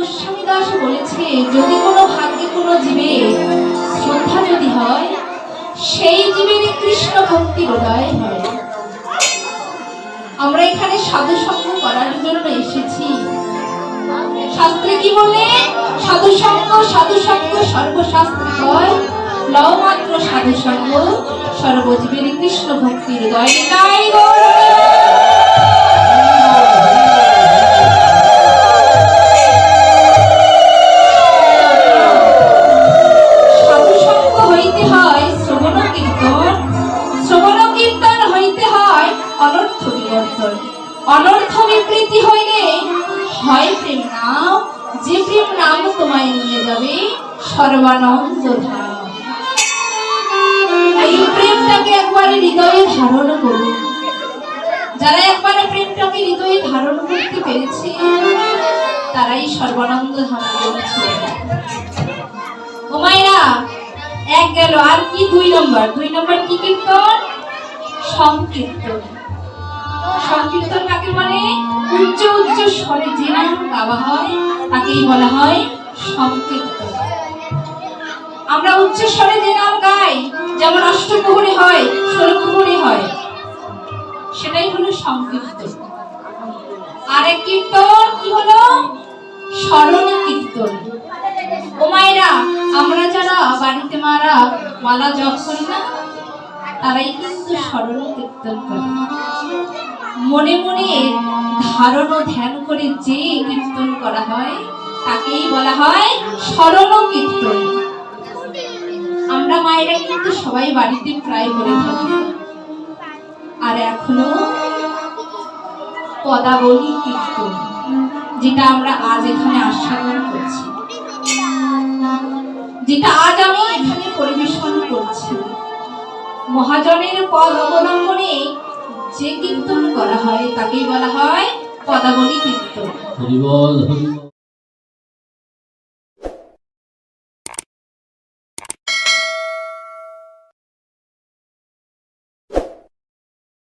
গোস্বামী দাস বলেছে, যদি কোনো ভাগ্যে কোনো জীবে শ্রদ্ধা যদি হয়, সেই জীবের কৃষ্ণ ভক্তি হৃদয় হয়। আমরা এখানে সাধু সঙ্গ করার জন্য এসেছি। শাস্ত্রে কি বলে? সাধু সঙ্গ সাধু সঙ্গ, সর্বশাস্ত্রে কয় লও মাত্র সাধু সঙ্গ সর্বজীবের কৃষ্ণ ভক্তি হৃদয় অনর্থ বিবৃতি হইলে, হয় প্রেম নাম যে প্রেম নাম তোমায় নিয়ে যাবে সর্বানন্দ ধাম এই প্রেমটাকে একবারে হৃদয়ে ধারণ করুন। যারা একবারে প্রেমটাকে হৃদয়ে ধারণ করতে পেরেছে, তারাই সর্বানন্দ ধাম বলছে ও এক গেল। আর কি দুই নম্বর? দুই নম্বর কি কীর্তন? সংকীর্তন। সংকীর্তন কাকে বলে? উচ্চ উচ্চ স্বরে যে নাম গাওয়া হয়, তাকেই বলা হয় সংকীর্তন। আমরা উচ্চ স্বরে যে নাম গাই, যেমন অষ্টপ্রহরে হয় ষোলো হয়, সেটাই হলো সংকীর্তন। আর এক কীর্তন কি হলো? স্মরণ কীর্তন। ও মায়েরা, আমরা যারা বাড়িতে মারা মালা জপ করি না, তারাই কিন্তু স্মরণ কীর্তন করে। মনে মনে ধারণ ধ্যান করে যে কীর্তন করা হয়, তাকেই বলা হয় স্মরণ কীর্তন। আমরা মায়েরা কিন্তু সবাই বাড়িতে প্রায় করে থাকি। আর এখনও পদাবলী কীর্তন, যেটা আমরা আজ এখানে আস্বাদন করছি। যেটা আজ আমি এখানে পরিবেশন করছি। মহাজনের পদ অবলম্বনে যে কীর্তন করা হয় তাকেই বলা হয় পদাবলী কীর্তন।